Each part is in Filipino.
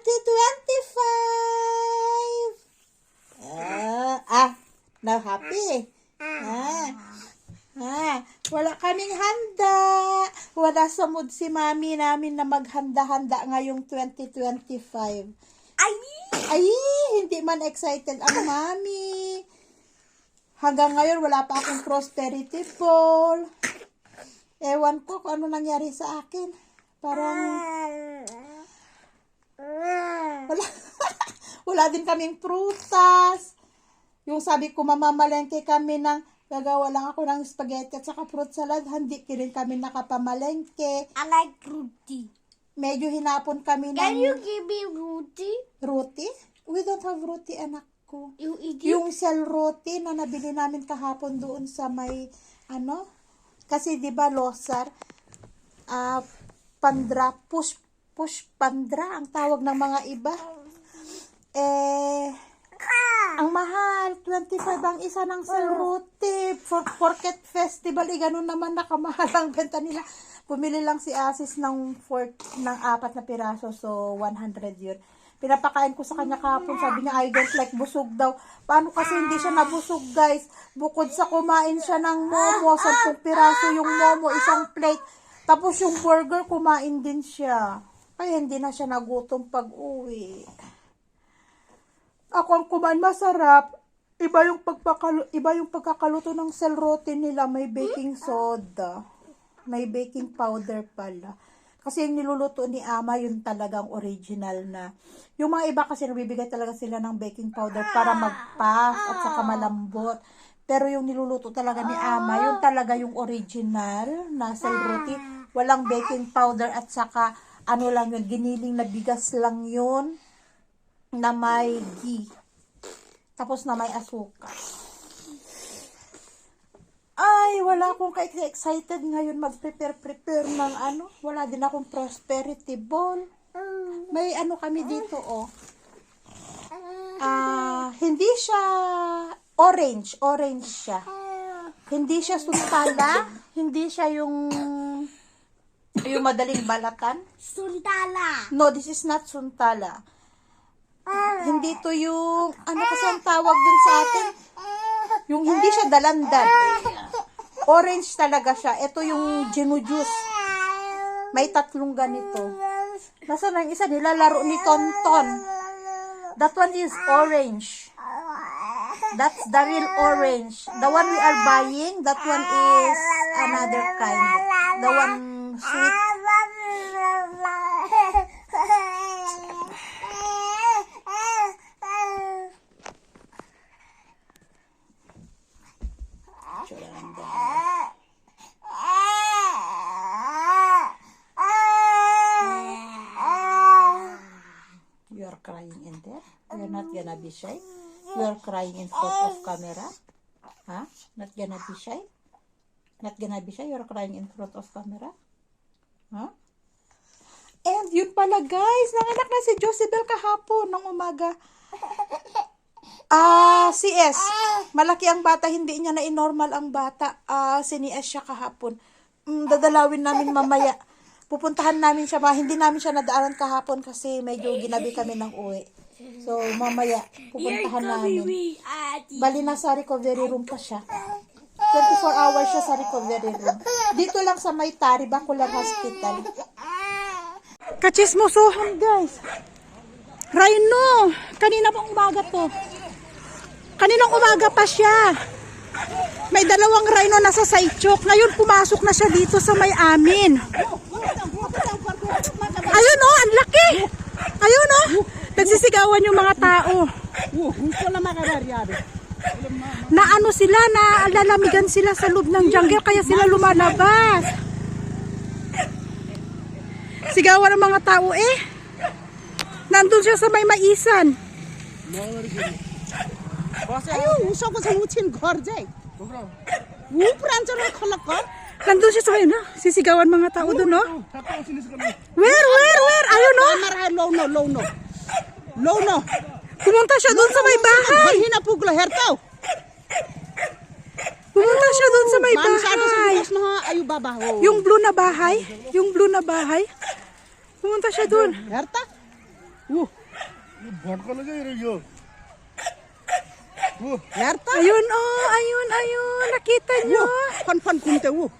2025! Uh, ah, ah, now happy. Ah, ah, wala kaming handa. Wala sa mood si mami namin na maghanda-handa ngayong 2025. Ay! Ay, hindi man excited ang mami. Hanggang ngayon, wala pa akong prosperity ball. Ewan ko kung ano nangyari sa akin. Parang... Ah wala, wala din kaming prutas. Yung sabi ko, mamamalengke kami ng gagawa lang ako ng spaghetti at saka fruit salad. Hindi rin kami nakapamalengke. I like Rudy. Medyo hinapon kami ng Can you give me Rudy? roti. We don't have roti, anak ko. You it? Yung cell roti na nabili namin kahapon doon sa may, ano, kasi di ba losar, ah, pandra, push, push pandra, ang tawag ng mga iba. Eh, ang mahal, 25 ang isa ng cell roti. For Forket Festival, eh, ganun naman nakamahal ang benta nila. Pumili lang si Asis ng fork, ng apat na piraso, so 100 yun. Pinapakain ko sa kanya kahapon, sabi niya, I don't like busog daw. Paano kasi hindi siya nabusog, guys? Bukod sa kumain siya ng momo, 10 piraso yung momo, isang plate. Tapos yung burger, kumain din siya. Kaya hindi na siya nagutom pag uwi. Ako ang kumain masarap. Iba yung pagpakalu iba yung pagkakaluto ng selrote nila, may baking soda. May baking powder pala. Kasi yung niluluto ni Ama, yun talagang original na. Yung mga iba kasi nabibigay talaga sila ng baking powder para mag-puff at saka malambot. Pero yung niluluto talaga ni Ama, yun talaga yung original na selrote. Walang baking powder at saka ano lang yun, giniling na bigas lang yun na may ghee. Tapos na may asukal. Ay, wala akong ka-excited ngayon mag-prepare-prepare ng ano. Wala din akong prosperity ball. May ano kami dito, oh. Ah, hindi siya orange. Orange siya. Hindi siya suntala. hindi siya yung yung madaling balatan. Sundala. No, this is not suntala. Hindi to yung, ano kasi ang tawag dun sa atin? Yung hindi siya dalandan. Orange talaga siya. Ito yung ginujuice. May tatlong ganito. Nasaan ang isa? Nilalaro ni Tonton. That one is orange. That's the real orange. The one we are buying, that one is another kind. The one sweet. You are crying in there? You're not gonna be shy? You are crying in front of camera? Huh? Not gonna be shy? Not gonna be shy? You're crying in front of camera? Huh? And yun pala guys, nanganak na si Josebel kahapon ng umaga. Ah, si S. Malaki ang bata, hindi niya na inormal ang bata. Ah, si ni S siya kahapon. Mm, dadalawin namin mamaya. Pupuntahan namin siya, ma, hindi namin siya nadaanan kahapon kasi medyo ginabi kami ng uwi. So, mamaya, pupuntahan namin. Ati. Bali na sa recovery room pa siya. 24 hours siya sa recovery room. Dito lang sa may Tari, Hospital. Kachismosohan, guys. Rhino! Kanina pang umaga to. Kaninang umaga pa siya. May dalawang rhino nasa Saichok. Ngayon pumasok na siya dito sa may amin. Ayun oh, ang laki. Ayun oh. Nagsisigawan yung mga tao. Na na ano sila, na lalamigan sila sa loob ng jungle kaya sila lumalabas. Sigawan ng mga tao eh. Nandun siya sa may maisan. Ayun, usok ko sa mutin ghar jay. Upranchal khalak kar. Nandun siya sa so, ayun? Ah, sisigawan mga tao doon no? Where, where, where? Ayun no? Low no, low no. Low no. Pumunta siya doon sa may bahay. Hinapugla hertaw. Pumunta siya doon sa may bahay. ayo babaho. Yung blue na bahay, yung blue na bahay. Pumunta siya doon. Herta? Uh. Barko na dyan, Rio. Uh. Herta? Ayun, oh, ayun, ayun. Nakita niyo. Fan-fan kumte, uh.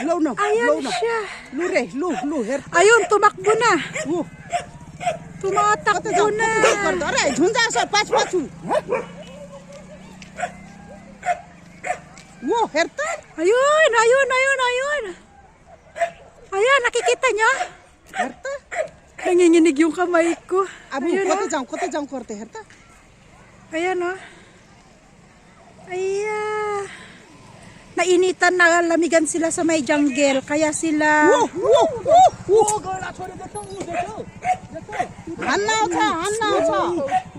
Low na, Ayan low na. siya. Lure, lu, lu, herta. Ayun, tumakbo na. Uh Tumatakbo Kata jang, na. kata jang karda. Aray, झुंजा sa पाच पाचू. Wo, herta. Ayun, ayun, ayun, ayun. Ayan, nakikita niya? Herta. Nanginginig yung kamay ko. Abu, Ayun, kota oh. jang, kota jang korte herta. Ayan, oh. Ayan. Nainitan na lamigan sila sa may jungle. Kaya sila... Wo, wo, wo, wo. Hanaw siya, hanaw siya.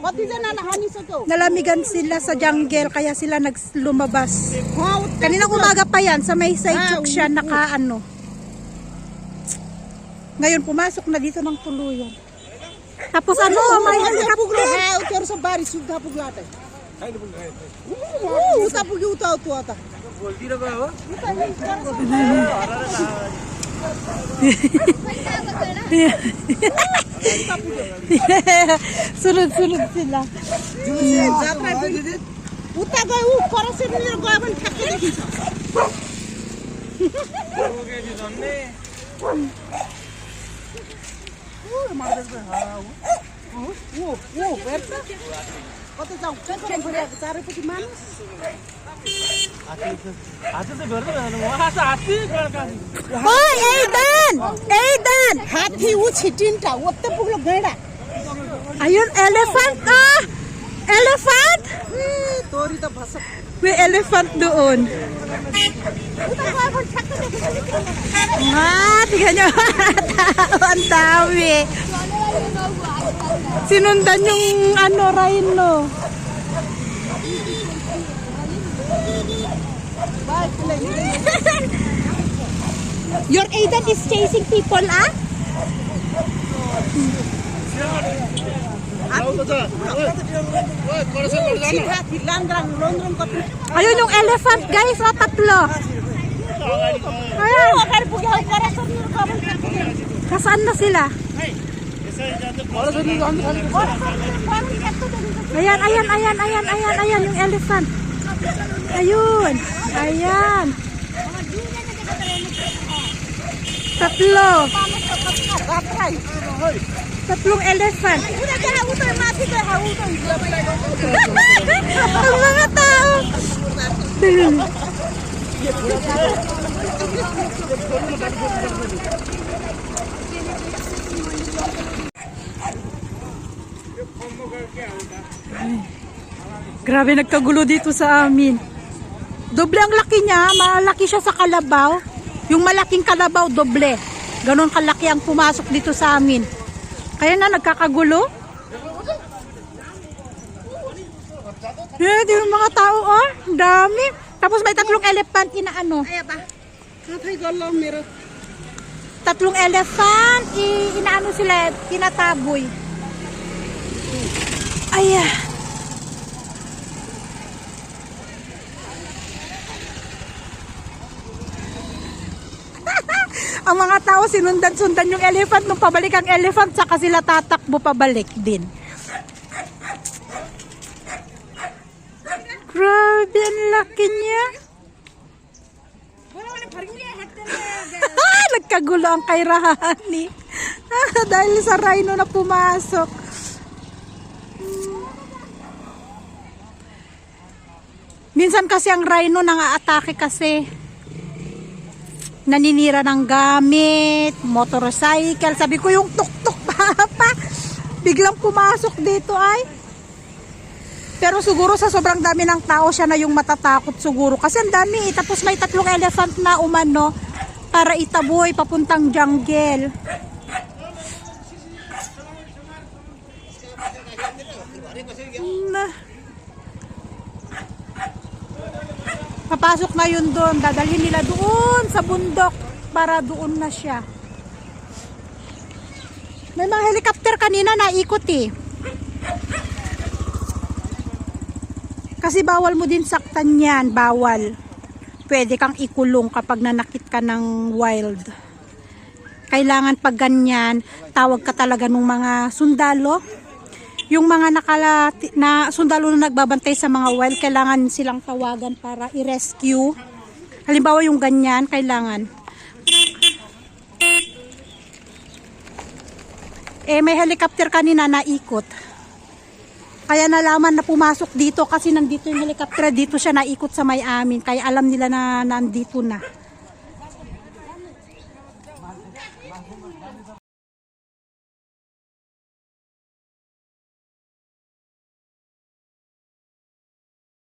Pati siya nalahanisado. Nalamigan sila sa jungle kaya sila naglumabas. Kaninang umaga pa yan sa may Saichuk siya naka ano. Ngayon pumasok na dito ng tuluyan. Tapos ano, may hangkapin. Pero sa bari, sugda po glata. Oo, tapos yung utaw-tuwa ta. Boldi na ba? सुलुक उता गयो ऊ लिएर गयो भने ठ्याक्कै देखिन्छ कतै जाउँ चारैपट्टि मानुस ওই এই দান এই দান হাতি ও ছিটিনটা ওতে পুরো গেড়া আয়ন elephant? ah elephant? tori ta basak may elephant doon ah tignan nyo ang dami sinundan yung ano rhino Your agent is chasing people, ah? Ayun yung elephant guys, na tatlo. Ayun. Kasaan na sila? Ayan, ayan, ayan, ayan, ayan, ayan yung elephant. Ayun. Ayan. Tatlo. Tatlong elephant. Ang mga tao. Grabe nagkagulo dito sa amin. Doble ang laki niya, malaki siya sa kalabaw. Yung malaking kalabaw, doble. Ganon kalaki ang pumasok dito sa amin. Kaya na, nagkakagulo. Eh, di yung mga tao, oh. Dami. Tapos may tatlong elephant ina ano. Tatlong elephant, inaano sila, tinataboy. Ayan. Tao sinundan-sundan yung elephant nung pabalik ang elephant saka sila tatakbo pabalik din. Grabe, ang laki niya. Ah, nagkagulo ang kay Rahani. Ah, dahil sa rhino na pumasok. Minsan kasi ang rhino nang aatake kasi naninira ng gamit, motorcycle. Sabi ko yung tuk-tuk papa. Biglang pumasok dito ay. Pero siguro sa sobrang dami ng tao siya na yung matatakot siguro. Kasi ang dami eh. Tapos may tatlong elephant na umano para itaboy papuntang jungle. Na. Papasok na yun doon. Dadalhin nila doon sa bundok para doon na siya. May mga helicopter kanina na ikot eh. Kasi bawal mo din saktan yan, bawal. Pwede kang ikulong kapag nanakit ka ng wild. Kailangan pag ganyan, tawag ka talaga ng mga sundalo yung mga nakala, na sundalo na nagbabantay sa mga wild, kailangan silang tawagan para i-rescue. Halimbawa yung ganyan, kailangan. Eh, may helicopter kanina na ikot. Kaya nalaman na pumasok dito kasi nandito yung helicopter, dito siya naikot sa may amin. Kaya alam nila na nandito na.